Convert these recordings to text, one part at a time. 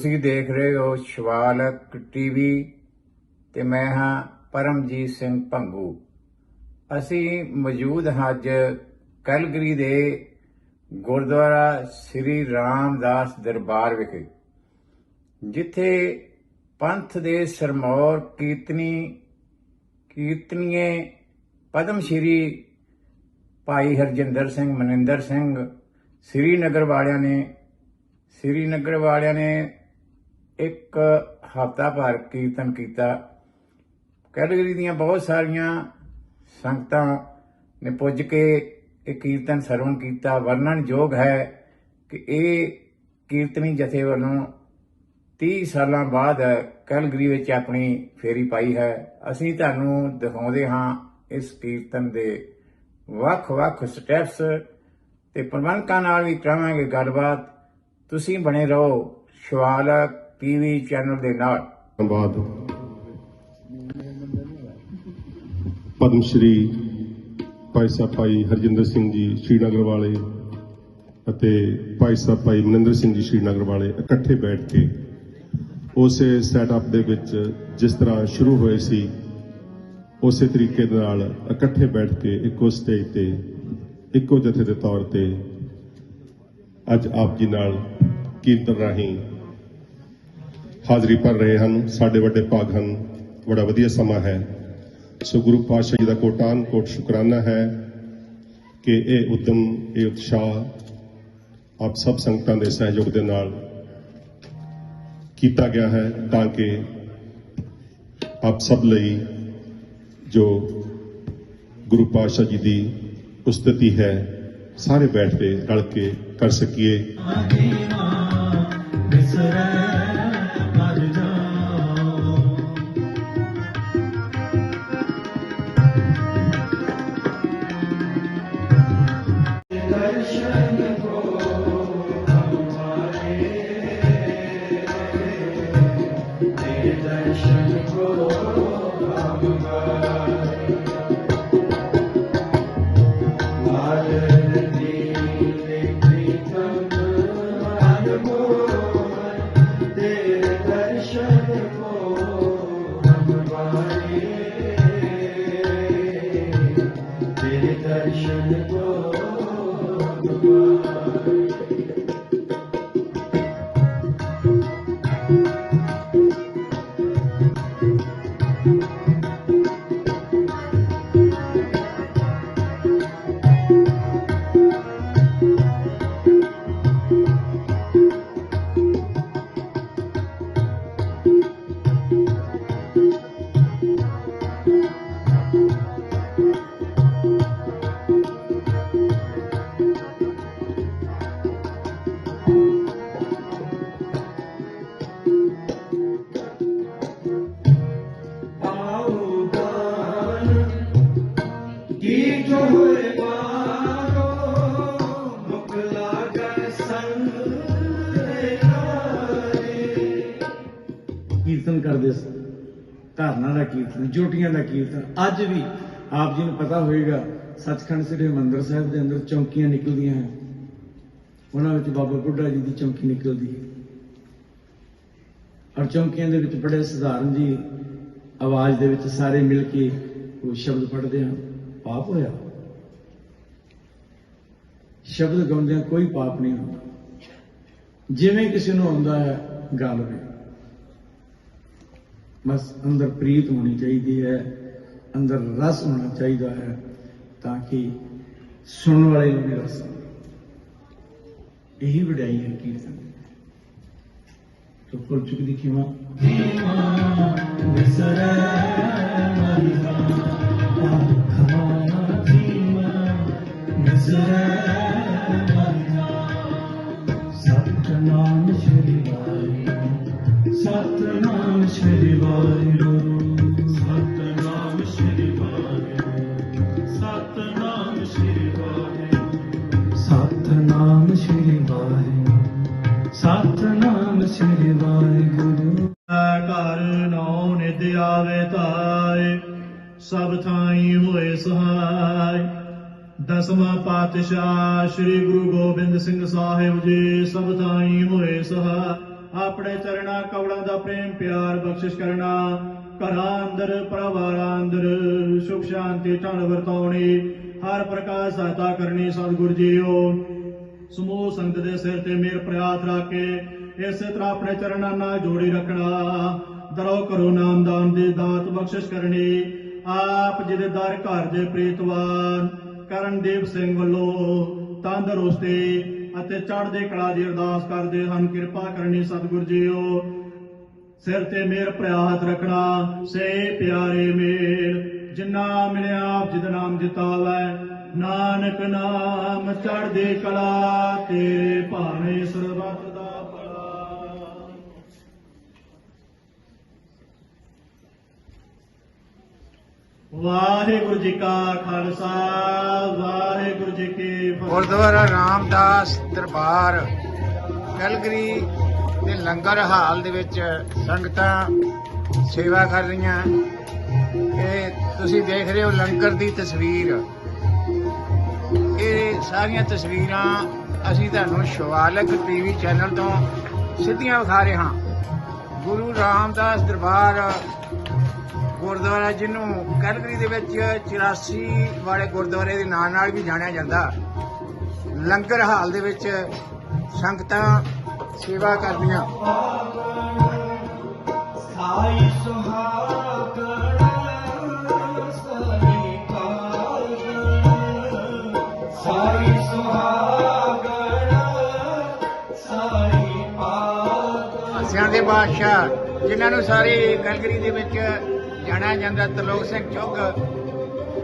ਤੁਸੀਂ ਦੇਖ ਰਹੇ ਹੋ ਸ਼ਿਵਾਲਕ ਟੀਵੀ ਤੇ ਮੈਂ ਹਾਂ ਪਰਮਜੀਤ ਸਿੰਘ ਭੰਗੂ। ਅਸੀਂ ਮੌਜੂਦ ਹਾਂ ਅੱਜ ਕੈਲਗਰੀ ਦੇ ਗੁਰਦੁਆਰਾ ਸ੍ਰੀ ਰਾਮਦਾਸ ਦਰਬਾਰ ਵਿਖੇ, ਜਿੱਥੇ ਪੰਥ ਦੇ ਸਰਮੌਰ ਕੀਰਤਨੀ ਕੀਰਤਨੀਏ ਪਦਮ ਸ਼੍ਰੀ ਭਾਈ ਹਰਜਿੰਦਰ ਸਿੰਘ, ਮਨਿੰਦਰ ਸਿੰਘ ਸ੍ਰੀਨਗਰ ਵਾਲਿਆਂ ਨੇ ਸ੍ਰੀਨਗਰ ਵਾਲਿਆਂ ਨੇ ਇੱਕ ਹਫ਼ਤਾ ਭਰ ਕੀਰਤਨ ਕੀਤਾ। ਕੈਟਾਗਰੀ ਦੀਆਂ ਬਹੁਤ ਸਾਰੀਆਂ ਸੰਗਤਾਂ ਨੇ ਪੁੱਜ ਕੇ ਇਹ ਕੀਰਤਨ ਸਰਵਣ ਕੀਤਾ। ਵਰਣਨਯੋਗ ਹੈ ਕਿ ਇਹ ਕੀਰਤਨੀ ਜਥੇ ਵੱਲੋਂ 30 ਸਾਲਾਂ ਬਾਅਦ ਕੈਲਗਰੀ ਵਿੱਚ ਆਪਣੀ ਫੇਰੀ ਪਾਈ ਹੈ। ਅਸੀਂ ਤੁਹਾਨੂੰ ਦਿਖਾਉਂਦੇ ਹਾਂ ਇਸ ਕੀਰਤਨ ਦੇ ਵੱਖ-ਵੱਖ ਸਟੈਪਸ ਤੇ ਪ੍ਰਬੰਧਕਾਂ ਨਾਲ ਵੀ ਕਰਾਂਗੇ ਗੱਲਬਾਤ। ਤੁਸੀਂ ਬਣੇ ਰਹੋ ਸ਼ਿਵਾਲਕ ਟੀਵੀ ਚੈਨਲ ਦੇ ਨਾਲ। ਧੰਨਵਾਦ। ਪਦਮ ਸ਼੍ਰੀ ਭਾਈ ਸਾਹਿਬ ਭਾਈ ਹਰਜਿੰਦਰ ਸਿੰਘ ਜੀ ਸ਼੍ਰੀਨਗਰ ਵਾਲੇ ਅਤੇ ਭਾਈ ਸਾਹਿਬ ਭਾਈ ਮਨਿੰਦਰ ਸਿੰਘ ਜੀ ਸ਼੍ਰੀਨਗਰ ਵਾਲੇ ਇਕੱਠੇ ਬੈਠ ਕੇ ਉਸੇ ਸੈਟਅਪ ਦੇ ਵਿੱਚ ਜਿਸ ਤਰ੍ਹਾਂ ਸ਼ੁਰੂ ਹੋਏ ਸੀ, ਉਸੇ ਤਰੀਕੇ ਦੇ ਨਾਲ ਇਕੱਠੇ ਬੈਠ ਕੇ ਇੱਕੋ ਸਟੇਜ ਤੇ, ਇੱਕੋ ਜਥੇ ਦੇ ਤੌਰ ਤੇ ਅੱਜ ਆਪ ਜੀ ਨਾਲ ਕੀਰਤਨ ਰਾਹੀਂ ਹਾਜ਼ਰੀ ਭਰ ਰਹੇ ਹਨ, ਸਾਡੇ ਵੱਡੇ ਭਾਗ ਹਨ। ਬੜਾ ਵਧੀਆ ਸਮਾਂ ਹੈ। ਸੋ ਗੁਰੂ ਪਾਤਸ਼ਾਹ ਜੀ ਦਾ ਕੋਟਾਨ, ਕੋਟ ਸ਼ੁਕਰਾਨਾ ਹੈ ਕਿ ਇਹ ਉਦਮ, ਇਹ ਉਤਸ਼ਾਹ ਆਪ ਸਭ ਸੰਗਤਾਂ ਦੇ ਸਹਿਯੋਗ ਦੇ ਨਾਲ ਕੀਤਾ ਗਿਆ ਹੈ ਤਾਂ ਕਿ ਆਪ ਸਭ ਲਈ ਜੋ ਗੁਰੂ ਪਾਤਸ਼ਾਹ ਜੀ ਦੀ ਉਸਤਤੀ ਹੈ, ਸਾਰੇ ਬੈਠ ਕੇ ਰਲ ਕੇ ਕਰ ਸਕੀਏ। ਕੀ ਧਾਰਨਾ ਦਾ ਕੀਰਤਨ, ਜੋਟੀਆਂ ਦਾ ਕੀਰਤਨ, ਅੱਜ ਵੀ ਆਪ ਜੀ ਨੂੰ ਪਤਾ ਹੋਏਗਾ, ਸੱਚਖੰਡ ਸ੍ਰੀ ਹਰਿਮੰਦਰ ਸਾਹਿਬ ਦੇ ਅੰਦਰ ਚੌਂਕੀਆਂ ਨਿਕਲਦੀਆਂ ਹਨ। ਉਹਨਾਂ ਵਿੱਚ ਬਾਬਾ ਬੁੱਢਾ ਜੀ ਦੀ ਚੌਂਕੀ ਨਿਕਲਦੀ ਹੈ। ਔਰ ਚੌਂਕੀਆਂ ਦੇ ਵਿੱਚ ਬੜੇ ਸਧਾਰਨ ਜੀ ਆਵਾਜ਼ ਦੇ ਵਿੱਚ ਸਾਰੇ ਮਿਲ ਕੇ ਉਹ ਸ਼ਬਦ ਪੜ੍ਹਦੇ ਹਨ, ਪਾਪ ਹੋਇਆ। ਸ਼ਬਦ ਗਾਉਂਦਿਆਂ ਕੋਈ ਪਾਪ ਨਹੀਂ ਹੁੰਦਾ। ਜਿਵੇਂ ਕਿਸੇ ਨੂੰ ਆਉਂਦਾ ਹੈ ਗਾ ਲਵੇ ਬਸ ਅੰਦਰ ਪ੍ਰੀਤ ਹੋਣੀ ਚਾਹੀਦੀ ਹੈ, ਅੰਦਰ ਰਸ ਹੋਣਾ ਚਾਹੀਦਾ ਹੈ ਤਾਂ ਕਿ ਸੁਣਨ ਵਾਲੇ ਨੂੰ ਰਸ ਇਹੀ ਵਡਿਆਈ ਹੈ ਕੀਰਤਨ। ਦੀ। ਤੋ ਫੁੱਲ ਚੁੱਕ ਦੀ ਖਿਮਾ ਵਿਸਰੈ ਨੌ ਆਵੇ ਤਾਏ, ਸਭ ਥਾਈ ਹੋਏ ਸਹਾਈ ਦਸਵਾਂ ਪਾਤਸ਼ਾਹ ਸ੍ਰੀ ਗੁਰੂ ਗੋਬਿੰਦ ਸਿੰਘ ਸਾਹਿਬ ਜੀ, ਸਭ ਥਾਈ ਹੋਏ ਸਹਾਈ ਆਪਣੇ ਚਰਣਾ ਕਵਲਾਂ ਦਾ ਪ੍ਰੇਮ ਪਿਆਰ ਬਖਸ਼ਿਸ਼ ਕਰਨਾ, ਘਰਾਂ ਅੰਦਰ, ਪਰਿਵਾਰਾਂ ਅੰਦਰ ਸੁਖ ਸ਼ਾਂਤੀ ਢੰਡ ਵਰਤਾਉਣੀ, ਹਰ ਪ੍ਰਕਾਰ ਸਹਾਇਤਾ ਕਰਨੀ ਸਤਿਗੁਰ ਜੀਓ। ਸਮੂਹ ਸੰਗਤ ਦੇ ਸਿਰ ਤੇ ਮੇਰ ਪ੍ਰਿਆਤ ਰੱਖ ਕੇ ਇਸੇ ਤਰ੍ਹਾਂ ਆਪਣੇ ਚਰਨਾਂ ਨਾਲ ਜੋੜੀ ਰੱਖਣਾ। ਦਰੋ ਕਰੋ ਨਾਮਦਾਨ ਦੀ ਦਾਤ ਬਖਸ਼ਿਸ਼ ਕਰਨੀ। ਆਪ ਜਿਹਦੇ ਦਰ ਘਰ ਦੇ ਪ੍ਰੀਤਵਾਨ ਕਰਨਦੀਪ ਸਿੰਘ ਵੱਲੋਂ ਤੰਦਰੁਸਤੀ ਅਤੇ ਚੜ੍ਹਦੇ ਕਲਾ ਦੀ ਅਰਦਾਸ ਕਰਦੇ ਹਨ। ਕਿਰਪਾ ਕਰਨੀ ਸਤਿਗੁਰ ਜੀਓ। ਸਿਰ ਤੇ ਮੇਰ ਪ੍ਰਿਆਤ ਰੱਖਣਾ। ਸੇ ਪਿਆਰੇ ਮੇਰ ਜਿਨ੍ਹਾਂ ਮਿਲਿਆ ਆਪ ਜਿਦ ਨਾਮ ਜਿਤਾਵੈ ਨਾਨਕ ਨਾਮ ਚੜ੍ਹਦੇ ਕਲਾ ਤੇਰੇ ਭਾਵੇਂ ਸਰਬੱਤ ਦਾ ਭਲਾ ਵਾਹਿਗੁਰੂ ਜੀ ਕਾ ਖਾਲਸਾ, ਵਾਹਿਗੁਰੂ ਜੀ ਕੀ ਫਤਿਹ। ਗੁਰਦੁਆਰਾ ਰਾਮਦਾਸ ਦਰਬਾਰ, ਕਲਗਰੀ ਦੇ ਲੰਗਰ ਹਾਲ ਦੇ ਵਿੱਚ ਸੰਗਤਾਂ ਸੇਵਾ ਕਰ ਰਹੀਆਂ। ਇਹ ਤੁਸੀਂ ਦੇਖ ਰਹੇ ਹੋ ਲੰਗਰ ਦੀ ਤਸਵੀਰ। ਇਹ ਸਾਰੀਆਂ ਤਸਵੀਰਾਂ ਅਸੀਂ ਤੁਹਾਨੂੰ ਸ਼ਿਵਾਲਕ ਟੀਵੀ ਚੈਨਲ ਤੋਂ ਸਿੱਧੀਆਂ ਵਿਖਾ ਰਹੇ ਹਾਂ। ਗੁਰੂ ਰਾਮਦਾਸ ਦਰਬਾਰ ਗੁਰਦੁਆਰਾ ਜਿਹਨੂੰ ਕੈਲਗਰੀ ਦੇ ਵਿੱਚ 84 ਵਾਲੇ ਗੁਰਦੁਆਰੇ ਦੇ ਨਾਂ ਨਾਲ ਵੀ ਜਾਣਿਆ ਜਾਂਦਾ। ਲੰਗਰ ਹਾਲ ਦੇ ਵਿੱਚ ਸੰਗਤਾਂ ਸੇਵਾ ਕਰਦੀਆਂ। ਸਾਈ ਸੁਹਾਗਣ ਕਾਗਣ ਸਾਈ ਸੁਹਾਗਣ ਸਾਈ ਪਾਗਣ ਬਾਦਸ਼ਾਹ ਜਿਨ੍ਹਾਂ ਨੂੰ ਸਾਰੇ ਕੈਲਗਰੀ ਦੇ ਵਿੱਚ ਜਾਣਿਆ ਜਾਂਦਾ ਤਰਲੋਕ ਸਿੰਘ ਚੁੱਗ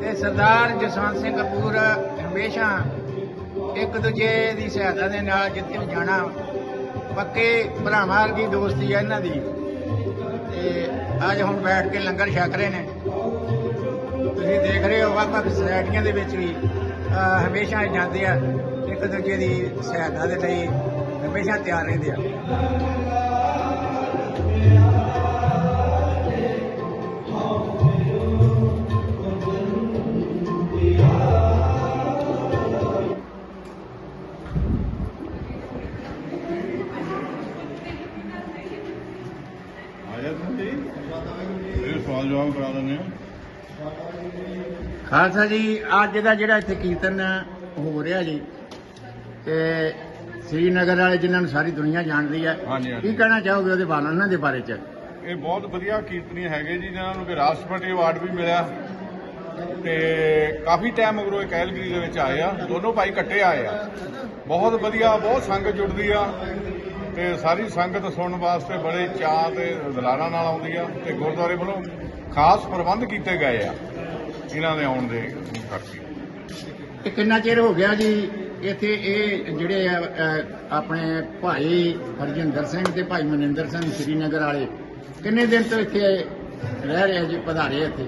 ਤੇ ਸਰਦਾਰ ਜਸਵੰਤ ਸਿੰਘ ਕਪੂਰ ਹਮੇਸ਼ਾ ਇੱਕ ਦੂਜੇ ਦੀ ਸਹਾਇਤਾ ਦੇ ਨਾਲ ਜਿੱਥੇ ਵੀ ਜਾਣਾ, ਪੱਕੇ ਭਰਾਵਾਂ ਦੀ ਦੋਸਤੀ ਹੈ ਇਹਨਾਂ ਦੀ। ਤੇ ਅੱਜ ਹੁਣ ਬੈਠ ਕੇ ਲੰਗਰ ਛਕ ਰਹੇ ਨੇ। ਤੁਸੀਂ ਦੇਖ ਰਹੇ ਹੋ ਵੱਖ ਵੱਖ ਸੁਸਾਇਟੀਆਂ ਦੇ ਵਿੱਚ ਵੀ ਹਮੇਸ਼ਾ ਜਾਂਦੇ ਆ, ਇੱਕ ਦੂਜੇ ਦੀ ਸਹਾਇਤਾ ਦੇ ਲਈ ਹਮੇਸ਼ਾ ਤਿਆਰ ਰਹਿੰਦੇ ਆ। ਸਵਾਲ ਜਵਾਬ ਕਰਾ ਦਿੰਦੇ ਆ ਖਾਲਸਾ ਜੀ ਅੱਜ ਦਾ ਜਿਹੜਾ ਇੱਥੇ ਕੀਰਤਨ ਹੋ ਰਿਹਾ ਜੀ। ਤੇ ਸ੍ਰੀਨਗਰ ਵਾਲੇ ਜਿਨ੍ਹਾਂ ਨੂੰ ਸਾਰੀ ਦੁਨੀਆ ਜਾਣਦੀ ਹੈ। ਕੀ ਕਹਿਣਾ ਚਾਹੋਗੇ ਉਹਦੇ ਬਾਰੇ ਉਹਨਾਂ ਦੇ ਬਾਰੇ ਚ? ਇਹ ਬਹੁਤ ਵਧੀਆ ਕੀਰਤਨੀ ਹੈਗੇ ਜੀ ਜਿਨ੍ਹਾਂ ਨੂੰ ਕਿ ਰਾਸ਼ਟਰਪਤੀ ਅਵਾਰਡ ਵੀ ਮਿਲਿਆ। ਤੇ ਕਾਫੀ ਟਾਈਮ ਮਗਰੋਂ ਇਹ ਕੈਲਗਰੀ ਦੇ ਵਿੱਚ ਆਏ ਆ। ਦੋਨੋਂ ਭਾਈ ਇਕੱਠੇ ਆਏ ਆ। ਬਹੁਤ ਵਧੀਆ ਬਹੁਤ ਸੰਗਤ ਜੁੜਦੀ ਆ। ਤੇ ਸਾਰੀ ਸੰਗਤ ਸੁਣਨ ਵਾਸਤੇ ਬੜੇ ਚਾਅ ਤੇ ਦਲਾਰਾਂ ਨਾਲ ਆਉਂਦੀ ਆ ਤੇ ਗੁਰਦੁਆਰੇ ਵੱਲੋਂ ਖਾਸ ਪ੍ਰਬੰਧ ਕੀਤੇ ਗਏ ਆ ਇਹਨਾਂ ਦੇ ਆਉਣ ਦੇ ਕਰਕੇ। ਤੇ ਕਿੰਨਾ ਚਿਰ ਹੋ ਗਿਆ ਜੀ ਇੱਥੇ ਇਹ ਜਿਹੜੇ ਆ, ਆਪਣੇ ਭਾਈ ਹਰਜਿੰਦਰ ਸਿੰਘ ਤੇ ਭਾਈ ਮਨਿੰਦਰ ਸਿੰਘ ਸ੍ਰੀਨਗਰ ਵਾਲੇ ਕਿੰਨੇ ਦਿਨ ਤੋਂ ਇੱਥੇ ਰਹਿ ਰਹੇ ਜੀ ਪਧਾਰੇ ਇੱਥੇ?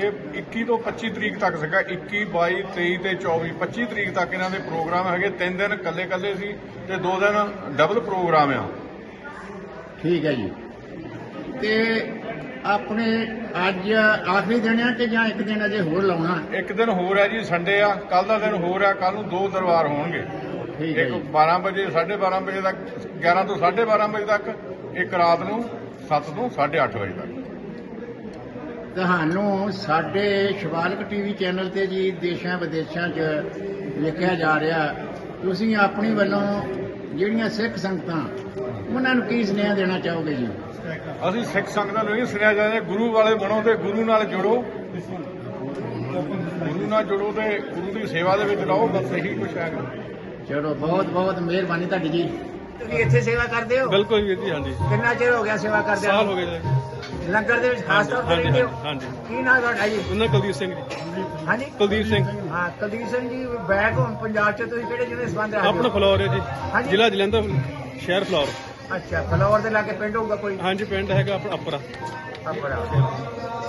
ਇਹ 21 ਤੋਂ 25 ਤਰੀਕ ਤੱਕ ਸੀਗਾ 21 22 23 ਤੇ 24 25 ਤਰੀਕ ਤੱਕ ਇਹਨਾਂ ਦੇ ਪ੍ਰੋਗਰਾਮ ਹੈਗੇ ਤਿੰਨ ਦਿਨ ਕੱਲੇ ਕੱਲੇ ਸੀ ਤੇ ਦੋ ਦਿਨ ਡਬਲ ਪ੍ਰੋਗਰਾਮ ਆ। ਠੀਕ ਹੈ ਜੀ। ਤੇ ਆਪਣੇ ਅੱਜ ਆਖਰੀ ਦਿਨ ਆ ਕਿ ਜਾਂ ਇੱਕ ਦਿਨ ਅਜੇ ਹੋਰ ਲਾਉਣਾ? ਇੱਕ ਦਿਨ ਹੋਰ ਹੈ ਜੀ ਸੰਡੇ ਆ। ਕੱਲ ਦਾ ਦਿਨ ਹੋਰ ਆ ਕੱਲ ਨੂੰ ਦੋ ਦਰਬਾਰ ਹੋਣਗੇ। ਠੀਕ ਹੈ ਇੱਕ ਜੀ। 12 ਵਜੇ 12:30 ਵਜੇ ਤੱਕ 11 ਤੋਂ 12:30 ਵਜੇ ਤੱਕ ਇੱਕ ਰਾਤ ਨੂੰ 7 ਤੋਂ 8:30 ਵਜੇ ਤੱਕ। ਤੁਹਾਨੂੰ ਸਾਡੇ ਸ਼ਿਵਾਲਕ ਟੀਵੀ ਚੈਨਲ ਤੇ ਜੀ ਦੇਸ਼ਾਂ ਵਿਦੇਸ਼ਾਂ 'ਚ ਵੇਖਿਆ ਜਾ ਰਿਹਾ। ਤੁਸੀਂ ਆਪਣੀ ਵੱਲੋਂ ਜਿਹੜੀਆਂ ਸਿੱਖ ਸੰਗਤਾਂ ਉਹਨਾਂ ਨੂੰ ਕੀ ਸੁਨੇਹਾ ਦੇਣਾ ਚਾਹੋਗੇ ਜੀ? ਅਸੀਂ ਸਿੱਖ ਸੰਗਤਾਂ ਨੂੰ ਇਹ ਸੁਣਿਆ ਜਾਂਦਾ ਗੁਰੂ ਵਾਲੇ ਬਣੋ ਤੇ ਗੁਰੂ ਨਾਲ ਜੁੜੋ। ਗੁਰੂ ਨਾਲ ਜੁੜੋ ਤੇ ਗੁਰੂ ਦੀ ਸੇਵਾ ਦੇ ਵਿੱਚ ਰਹੋ ਬਸ ਇਹੀ ਕੁਛ ਹੈਗਾ ਚਲੋ ਬਹੁਤ ਬਹੁਤ ਮਿਹਰਬਾਨੀ ਤੁਹਾਡੀ ਜੀ। ਤੁਸੀਂ ਇੱਥੇ ਸੇਵਾ ਕਰਦੇ ਹੋ? ਬਿਲਕੁਲ ਵੀਰ ਜੀ ਹਾਂਜੀ। ਕਿੰਨਾ ਚਿਰ ਹੋ ਗਿਆ ਸੇਵਾ ਕਰਦੇ ਸਾਲ ਹੋ ਗਏ ਜੀ। ਲੰਗਰ ਦੇ ਵਿੱਚ ਖਾਸ ਤੌਰ ਤੇ ਹਾਂਜੀ, ਰਹਿੰਦੇ ਹੋ ਹਾਂਜੀ। ਕੀ ਨਾਮ ਤੁਹਾਡਾ ਜੀ? ਉਹਨਾਂ ਕੁਲਦੀਪ ਸਿੰਘ ਜੀ। ਹਾਂਜੀ। ਕੁਲਦੀਪ ਸਿੰਘ। ਹਾਂ ਕੁਲਦੀਪ ਸਿੰਘ ਜੀ ਬੈਕ ਹੋਮ ਪੰਜਾਬ ਚ ਤੁਸੀਂ ਕਿਹੜੇ ਜ਼ਿਲ੍ਹੇ ਸੰਬੰਧ ਰੱਖਦੇ ਆਪਣਾ ਹੋ? ਫਲੋਰ ਹੈ ਜੀ ਹਾਂਜੀ। ਜ਼ਿਲ੍ਹਾ ਜਲੰਧਰ ਸ਼ਹਿਰ ਫਲੋਰ। ਅੱਛਾ ਫਲੋਰ ਦੇ ਲਾਗੇ ਪਿੰਡ ਹੋਊਗਾ ਕੋਈ? ਹਾਂਜੀ ਪਿੰਡ ਹੈਗਾ ਆਪਣਾ ਅਪਰਾ। ਆਪਣਾ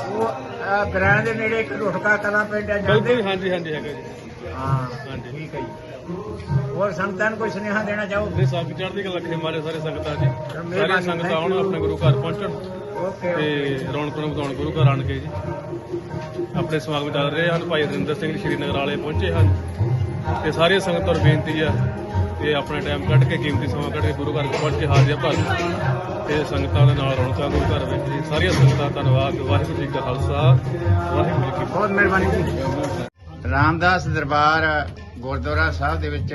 ਉਹ ਗ੍ਰਾਂ ਦੇ ਨੇੜੇ ਇੱਕ ਰੁਟਕਾ ਕਲਾਂ ਪਿੰਡ ਹੈ ਬਿਲਕੁਲ ਜਾਂਦੇ ਹਾਂਜੀ ਹਾਂਜੀ ਹੈਗਾ ਜੀ। ਹਾਂ ਹਾਂਜੀ। ਠੀਕ ਹੈ ਜੀ। ਹੋਰ ਸੰਗਤਾਂ ਨੂੰ ਕੋਈ ਸੁਨੇਹਾ ਦੇਣਾ ਚਾਹੋ? ਦੇ ਸਭ ਚੜ੍ਹਦੀ ਕਲਾ ਰੱਖੇ ਮਾਰੇ ਸਾਰੇ ਸੰਗਤਾਂ ਜੀ। ਮਿਹਰਬਾਨੀ, ਸਾਰੀਆਂ ਸੰਗਤਾਂ thank ਆਉਣ you. ਆਪਣੇ ਗੁਰੂ ਘਰ ਪਹੁੰਚਣ। ਤੇ ਰੌਣਕ ਨੂੰ ਵਧਾਉਣ ਗੁਰੂ ਘਰ ਆਣ ਕੇ ਜੀ। ਆਪਣੇ ਸਮਾਗਮ ਚੱਲ ਰਹੇ ਹਨ ਭਾਈ ਹਰਿੰਦਰ ਸਿੰਘ ਸ਼੍ਰੀਨਗਰ ਵਾਲੇ ਪਹੁੰਚੇ ਹਨ। ਤੇ ਸਾਰੀਆਂ ਸੰਗਤਾਂ ਨੂੰ ਬੇਨਤੀ ਆ ਤੇ ਆਪਣੇ ਟਾਈਮ ਕੱਢ ਕੇ ਕੀਮਤੀ ਸਮਾਂ ਕੱਢ ਕੇ ਗੁਰੂ ਘਰ ਪਹੁੰਚ ਕੇ ਹਾਜ਼ਰ ਭਰ ਤੇ ਸੰਗਤਾਂ ਦੇ ਨਾਲ ਰੌਣਕਾਂ ਗੁਰੂ ਘਰ ਵਿੱਚ ਸਾਰੀਆਂ ਸੰਗਤਾਂ ਦਾ ਧੰਨਵਾਦ, ਵਾਹਿਗੁਰੂ ਜੀ ਕਾ ਖਾਲਸਾ, ਵਾਹਿਗੁਰੂ ਜੀ ਕੀ ਬਹੁਤ ਮਿਹਰਬਾਨੀ ਜੀ। ਰਾਮਦਾਸ ਦਰਬਾਰ ਗੁਰਦੁਆਰਾ ਸਾਹਿਬ ਦੇ ਵਿੱਚ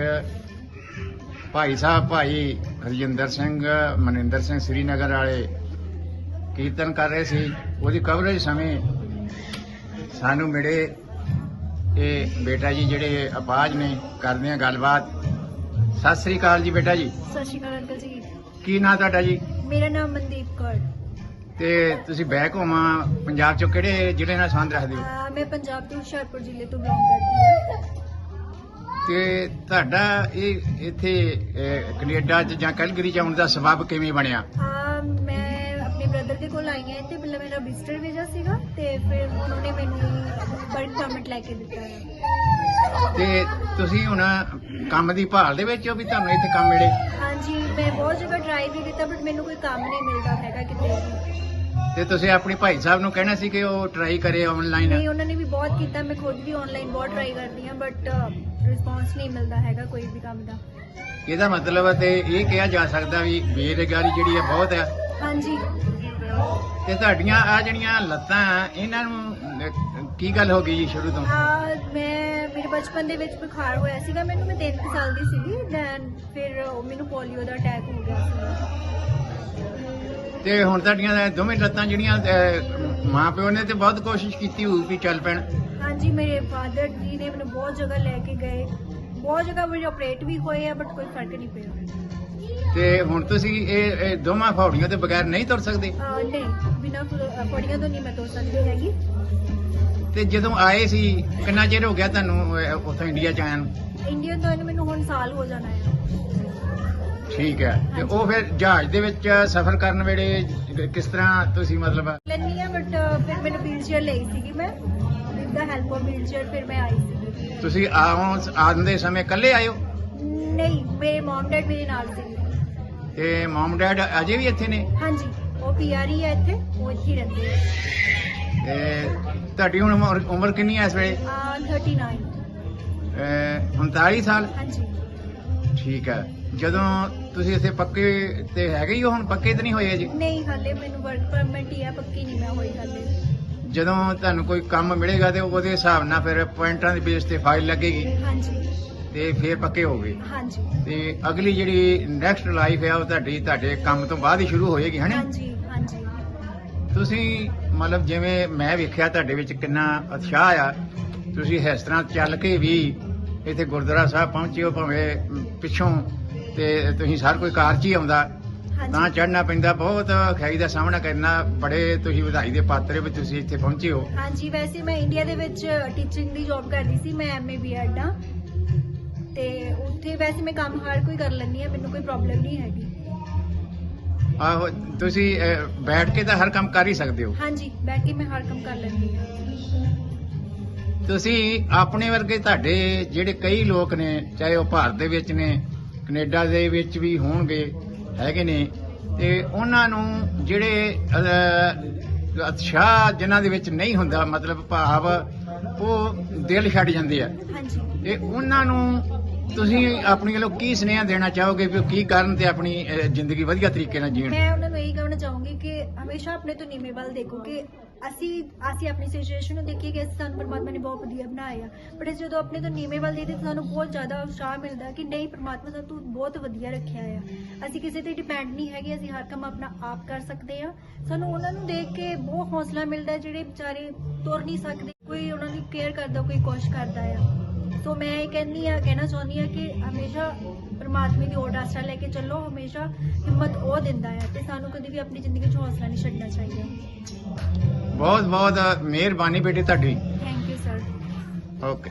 ਭਾਈ ਸਾਹਿਬ, ਭਾਈ ਹਰਜਿੰਦਰ ਸਿੰਘ, ਮਨਿੰਦਰ ਸਿੰਘ ਸ੍ਰੀਨਗਰ ਵਾਲੇ ਕੀਰਤਨ ਕਰ ਰਹੇ ਸੀ ਉਹਦੀ ਕਵਰੇਜ ਸਮੇਂ ਸਾਨੂੰ ਮਿਲੇ ਇਹ ਬੇਟਾ ਜੀ ਜਿਹੜੇ ਅਪਾਜ ਨੇ ਕਰਦੇ ਆ ਗੱਲਬਾਤ। ਸਤਿ ਸ੍ਰੀ ਅਕਾਲ ਜੀ ਬੇਟਾ ਜੀ। ਸਤਿ ਸ਼੍ਰੀ ਅਕਾਲ ਅੰਕਲ ਜੀ। ਕੀ ਨਾਂ ਤੁਹਾਡਾ ਜੀ? ਮੇਰਾ ਨਾਮ ਮਨਦੀਪ ਕੌਰ। ਤੇ ਤੁਸੀਂ ਬੈਕ ਹੋਵਾਂ ਪੰਜਾਬ ਚੋਂ ਕਿਹੜੇ ਜ਼ਿਲ੍ਹੇ ਨਾਲ ਸੰਬੰਧ ਰੱਖਦੇ ਹੋ? ਅਹ ਮੈਂ ਪੰਜਾਬ ਤੋਂ ਹੁਸ਼ਿਆਰਪੁਰ ਜ਼ਿਲ੍ਹੇ ਤੋਂ ਬਿਲੋਂਗ ਕਰਦੀ ਹਾਂ। ਤੇ ਤੁਹਾਡਾ ਇਹ ਇੱਥੇ ਅਹ, ਕੈਨੇਡਾ ਚ ਜਾਂ ਕੈਲਗਰੀ ਚ ਆਉਣ ਦਾ ਸਬਬ ਕਿਵੇਂ ਬਣਿਆ? ਆਪਣੇ ਬ੍ਰਦਰ ਦੇ ਕੋਲ ਆਈ ਹਾਂ ਤੇ ਪਹਿਲਾਂ ਮੇਰਾ ਵਿਜ਼ਟਰ ਵੀਜ਼ਾ ਸੀਗਾ ਤੇ ਫਿਰ ਉਹਨਾਂ ਨੇ ਮੈਨੂੰ ਵਰਕ ਪਰਮਿਟ ਲੈ ਕੇ ਦਿੱਤਾ ਹੈ। ਤੇ ਤੁਸੀਂ ਹੁਣ ਕੰਮ ਦੀ ਭਾਲ ਦੇ ਵਿੱਚ ਹੋ ਵੀ ਤੁਹਾਨੂੰ ਇੱਥੇ ਕੰਮ ਮਿਲੇ? ਹਾਂਜੀ ਮੈਂ ਬਹੁਤ ਜਗ੍ਹਾ ਟਰਾਈ ਵੀ ਕੀਤਾ ਬਟ ਮੈਨੂੰ ਕੋਈ ਕੰਮ ਨਹੀਂ ਮਿਲਦਾ ਹੈਗਾ ਕਿਤੇ ਵੀ। ਤੇ ਤੁਸੀਂ ਆਪਣੇ ਭਾਈ ਸਾਹਿਬ ਨੂੰ ਕਹਿਣਾ ਸੀ ਕਿ ਉਹ ਟਰਾਈ ਕਰੇ ਨਹੀਂ ਆਨਲਾਈਨ ਉਹਨਾਂ ਨੇ ਵੀ ਬਹੁਤ ਕੀਤਾ ਮੈਂ ਖੁਦ ਵੀ ਆਨਲਾਈਨ ਬਹੁਤ ਟਰਾਈ ਕਰਦੀ ਹਾਂ ਬਟ ਰਿਸਪੌਂਸ ਨਹੀਂ ਮਿਲਦਾ ਹੈਗਾ ਕੋਈ ਵੀ ਕੰਮ ਦਾ। ਇਹਦਾ ਮਤਲਬ ਹੈ ਤੇ ਇਹ ਕਿਹਾ ਜਾ ਸਕਦਾ ਵੀ ਬੇਰੁਜ਼ਗਾਰੀ ਜਿਹੜੀ ਹੈ ਬਹੁਤ ਹੈ। ਹਾਂਜੀ। ਤੇ ਤੁਹਾਡੀਆਂ ਆ ਜਿਹੜੀਆਂ ਲੱਤਾਂ ਇਹਨਾਂ ਨੂੰ ਕੀ ਗੱਲ ਹੋ ਗਈ ਜੀ ਸ਼ੁਰੂ ਤੋਂ? ਮੈਂ ਮੇਰੇ ਬਚਪਨ ਦੇ ਵਿੱਚ ਬੁਖਾਰ ਹੋਇਆ ਸੀਗਾ ਮੈਨੂੰ ਮੈਂ 3 ਸਾਲ ਦੀ ਸੀਗੀ ਦੈਨ ਫਿਰ ਉਹ ਮੈਨੂੰ ਪੋਲੀਓ ਦਾ ਅਟੈਕ ਹੋ ਗਿਆ ਸੀ ਤੇ ਹੁਣ ਤੁਹਾਡੀਆਂ ਦੋਵੇਂ ਲੱਤਾਂ ਜਿਹੜੀਆਂ ਅਹ, ਮਾਂ ਪਿਓ ਨੇ ਤੇ ਬਹੁਤ ਕੋਸ਼ਿਸ਼ ਕੀਤੀ ਹੋਊ ਵੀ ਚੱਲ ਪੈਣ। ਹਾਂਜੀ ਮੇਰੇ ਫਾਦਰ ਜੀ ਨੇ ਮੈਨੂੰ ਬਹੁਤ ਜਗ੍ਹਾ ਲੈ ਕੇ ਗਏ। ਬਹੁਤ ਜਗ੍ਹਾ ਮੇਰੇ ਆਪਰੇਟ ਵੀ ਹੋਏ ਆ ਬਟ ਕੋਈ ਫ਼ਰਕ ਨਹੀਂ ਪਿਆ। ਤੇ ਹੁਣ ਤੁਸੀਂ ਇਹ ਇਹ ਦੋਵਾਂ ਫੌੜੀਆਂ ਤੋਂ ਬਗੈਰ ਨਹੀਂ ਤੁਰ ਸਕਦੇ? ਆ, ਨਹੀਂ ਬਿਨਾਂ ਪੜੀਆਂ ਤੋਂ ਨਹੀਂ ਮੈਂ ਤੋਂ ਸਕਦੀ ਹੈਗੀ। ਤੇ ਜਦੋਂ ਆਏ ਸੀ ਕਿੰਨਾ ਚਿਰ ਹੋ ਗਿਆ ਤੁਹਾਨੂੰ ਅਹ, ਉੱਥੋਂ ਇੰਡੀਆ ਚ ਆਇਆ ਨੂੰ? ਇੰਡੀਆ ਤੋਂ ਇਹਨੂੰ ਮੈਨੂੰ ਹੁਣ ਸਾਲ ਹੋ ਜਾਣਾ ਹੈ। ਠੀਕ ਹੈ ਤੇ ਉਹ ਫਿਰ ਜਹਾਜ਼ ਦੇ ਵਿੱਚ ਸਫ਼ਰ ਕਰਨ ਵੇਲੇ ਕਿਸ ਤਰ੍ਹਾਂ ਤੁਸੀਂ ਮਤਲਬ ਲੈਣੀ ਆ ਬਟ ਫਿਰ ਮੈਨੂੰ ਵੀਲ ਚੇਅਰ ਲਈ ਸੀਗੀ ਮੈਂ। With the help of wheelchair ਫਿਰ ਮੈਂ ਆਈ ਸੀਗੀ ਤੁਸੀਂ ਆਉਂ ਆਉਂਦੇ ਸਮੇਂ ਇਕੱਲੇ ਆਇਓ ਨਹੀਂ ਮੇਰੇ ਮਮ ਡੈਡ ਮੇਰੇ ਨਾਲ ਸੀਗੇ ਤੇ ਮਮ ਡੈਡ ਅਜੇ ਵੀ ਇੱਥੇ ਨੇ? ਹਾਂਜੀ ਉਹ ਪੀਆਰ ਹੀ ਇੱਥੇ ਉਹ ਇੱਥੇ ਹੀ ਰਹਿੰਦੇ ਆ। ਤੇ ਤੁਹਾਡੀ ਹੁਣ ਉਮਰ ਉਮਰ ਕਿੰਨੀ ਹੈ ਇਸ ਵੇਲੇ? ਆ 39 ਅਹ, 39 ਸਾਲ? ਹਾਂਜੀ। ਠੀਕ ਹੈ। ਜਦੋਂ ਤੁਸੀਂ ਇੱਥੇ ਪੱਕੇ ਤੇ ਹੈਗੇ ਹੀ ਹੋ ਹੁਣ ਪੱਕੇ ਤੇ ਨਹੀਂ ਹੋਏ ਜੀ ਨਹੀਂ ਹਾਲੇ ਮੈਨੂੰ ਵਰਕ ਪਰਮਿਟ ਹੀ ਆ ਪੱਕੀ ਨਹੀਂ ਮੈਂ ਹੋਈ ਹਾਲੇ। ਜਦੋਂ ਤੁਹਾਨੂੰ ਕੋਈ ਕੰਮ ਮਿਲੇਗਾ ਤੇ ਉਹਦੇ ਹਿਸਾਬ ਨਾਲ ਫਿਰ ਪੁਆਇੰਟਾਂ ਦੀ ਬੇਸ ਤੇ ਫਾਈਲ ਲੱਗੇਗੀ। ਹਾਂਜੀ। ਤੇ ਫਿਰ ਪੱਕੇ ਹੋਗੇ ਹਾਂਜੀ। ਤੇ ਅਗਲੀ ਜਿਹੜੀ ਨੈਕਸਟ ਲਾਈਫ ਹੈ ਉਹ ਤੁਹਾਡੀ ਤੁਹਾਡੇ ਕੰਮ ਤੋਂ ਬਾਅਦ ਹੀ ਸ਼ੁਰੂ ਹੋਏਗੀ ਹਨਾ ਹਾਂਜੀ ਹਾਂਜੀ। ਤੁਸੀਂ ਮਤਲਬ ਜਿਵੇਂ ਮੈਂ ਵੇਖਿਆ ਤੁਹਾਡੇ ਵਿੱਚ ਕਿੰਨਾ ਉਤਸ਼ਾਹ ਆ ਤੁਸੀਂ ਇਸ ਤਰ੍ਹਾਂ ਚੱਲ ਕੇ ਵੀ ਇੱਥੇ ਗੁਰਦੁਆਰਾ ਸਾਹਿਬ ਪਹੁੰਚੇ ਹੋ ਭਾਵੇਂ ਪਿੱਛੋਂ ਤੇ ਤੁਸੀਂ ਸਾਰ ਕੋਈ ਕਾਰ 'ਚ ਹੀ ਆਉਂਦਾ ਤਾਂ ਚੜਨਾ ਪੈਂਦਾ ਬਹੁਤ ਖੈਰੀ ਦਾ ਸਾਹਮਣਾ ਕਰਨਾ ਬੜੇ ਤੁਸੀਂ ਵਧਾਈ ਦੇ ਪਾਤਰ ਹੋ ਤੁਸੀਂ ਇੱਥੇ ਪਹੁੰਚੇ ਹੋ ਹਾਂਜੀ ਵੈਸੇ ਮੈਂ ਇੰਡੀਆ ਦੇ ਵਿੱਚ ਟੀਚਿੰਗ ਦੀ ਜੌਬ ਕਰਦੀ ਸੀ ਮੈਂ ਐਮਏ ਬੀਐਡ ਆ ਤੇ ਉੱਥੇ ਵੈਸੇ ਮੈਂ ਕੰਮ ਹਰ ਕੋਈ ਕਰ ਲੈਂਦੀ ਆ ਮੈਨੂੰ ਕੋਈ ਪ੍ਰੋਬਲਮ ਨਹੀਂ ਹੈਗੀ। ਆਹੋ ਤੁਸੀਂ ਅਹ, ਬੈਠ ਕੇ ਤਾਂ ਹਰ ਕੰਮ ਕਰ ਹੀ ਸਕਦੇ ਹੋ। ਹਾਂਜੀ ਬੈਠ ਕੇ ਮੈਂ ਹਰ ਕੰਮ ਕਰ ਲੈਂਦੀ ਆ ਤੁਸੀਂ ਆਪਣੇ ਵਰਗੇ ਤੁਹਾਡੇ ਜਿਹੜੇ ਕਈ ਲੋਕ ਨੇ ਚਾਹੇ ਉਹ ਭਾਰਤ ਦੇ ਵਿੱਚ ਨੇ ਕੈਨੇਡਾ ਦੇ ਵਿੱਚ ਵੀ ਹੋਣਗੇ ਹੈਗੇ ਨੇ ਤੇ ਉਹਨਾਂ ਨੂੰ ਜਿਹੜੇ ਅਹ, ਉਤਸ਼ਾਹ ਜਿਨ੍ਹਾਂ ਦੇ ਵਿੱਚ ਨਹੀਂ ਹੁੰਦਾ ਮਤਲਬ ਭਾਵ ਉਹ ਦਿਲ ਛੱਡ ਜਾਂਦੇ ਆ। ਹਾਂਜੀ। ਤੇ ਉਹਨਾਂ ਨੂੰ ਤੁਸੀਂ ਆਪਣੀ ਵੱਲੋਂ ਕੀ ਸੁਨੇਹਾ ਦੇਣਾ ਚਾਹੋਗੇ ਵੀ ਕੀ ਕਰਨ ਤੇ ਆਪਣੀ ਅਹ, ਜ਼ਿੰਦਗੀ ਵਧੀਆ ਤਰੀਕੇ ਨਾਲ ਜੀਣ? ਮੈਂ ਉਹਨਾਂ ਨੂੰ ਇਹੀ ਕਹਿਣਾ ਚਾਹੂੰਗੀ ਕਿ ਹਮੇਸ਼ਾ ਆਪਣੇ ਤੋਂ ਨੀਵੇਂ ਵੱਲ ਦੇਖੋ ਕਿ ਅਸੀਂ ਅਸੀਂ ਆਪਣੀ ਸਿਚੁਏਸ਼ਨ ਨੂੰ ਦੇਖੀਏ ਕਿ ਅਸੀਂ ਸਾਨੂੰ ਪਰਮਾਤਮਾ ਨੇ ਬਹੁਤ ਵਧੀਆ ਬਣਾਇਆ ਬਟ ਜਦੋਂ ਆਪਣੇ ਤੋਂ ਨੀਵੇਂ ਵੱਲ ਦੇਖਦੇ ਤਾਂ ਸਾਨੂੰ ਬਹੁਤ ਜ਼ਿਆਦਾ ਉਤਸ਼ਾਹ ਮਿਲਦਾ ਕਿ ਨਹੀਂ ਪਰਮਾਤਮਾ ਸਾਨੂੰ ਤੂੰ ਬਹੁਤ ਵਧੀਆ ਰੱਖਿਆ ਆ। ਅਸੀਂ ਕਿਸੇ ਤੇ ਡਿਪੈਂਡ ਨਹੀਂ ਹੈਗੇ ਅਸੀਂ ਹਰ ਕੰਮ ਆਪਣਾ ਆਪ ਕਰ ਸਕਦੇ ਆ। ਸਾਨੂੰ ਉਹਨਾਂ ਨੂੰ ਦੇਖ ਕੇ ਬਹੁਤ ਹੌਸਲਾ ਮਿਲਦਾ ਜਿਹੜੇ ਵਿਚਾਰੇ ਤੁਰ ਨਹੀਂ ਸਕਦੇ ਕੋਈ ਉਹਨਾਂ ਦੀ ਕੇਅਰ ਕਰਦਾ ਕੋਈ ਕੋਸ਼ਿਸ਼ ਕਰਦਾ ਆ। ਸੋ ਮੈਂ ਇਹ ਕਹਿੰਦੀ ਆ ਕਹਿਣਾ ਚਾਹੁੰਦੀ ਆ ਕਿ ਹਮੇਸ਼ਾ ਪਰਮਾਤਮਾ ਦੀ ਓਟ ਆਸਰਾ ਲੈ ਕੇ ਚੱਲੋ ਹਮੇਸ਼ਾ ਹਿੰਮਤ ਉਹ ਦਿੰਦਾ ਆ ਤੇ ਸਾਨੂੰ ਕਦੇ ਵੀ ਆਪਣੀ ਜ਼ਿੰਦਗੀ 'ਚ ਹੌਸਲਾ ਨਹੀਂ ਛੱਡਣਾ ਚਾਹੀਦਾ। ਬਹੁਤ ਬਹੁਤ ਮਿਹਰਬਾਨੀ ਬੇਟੇ ਤੁਹਾਡੀ। Thank you sir okay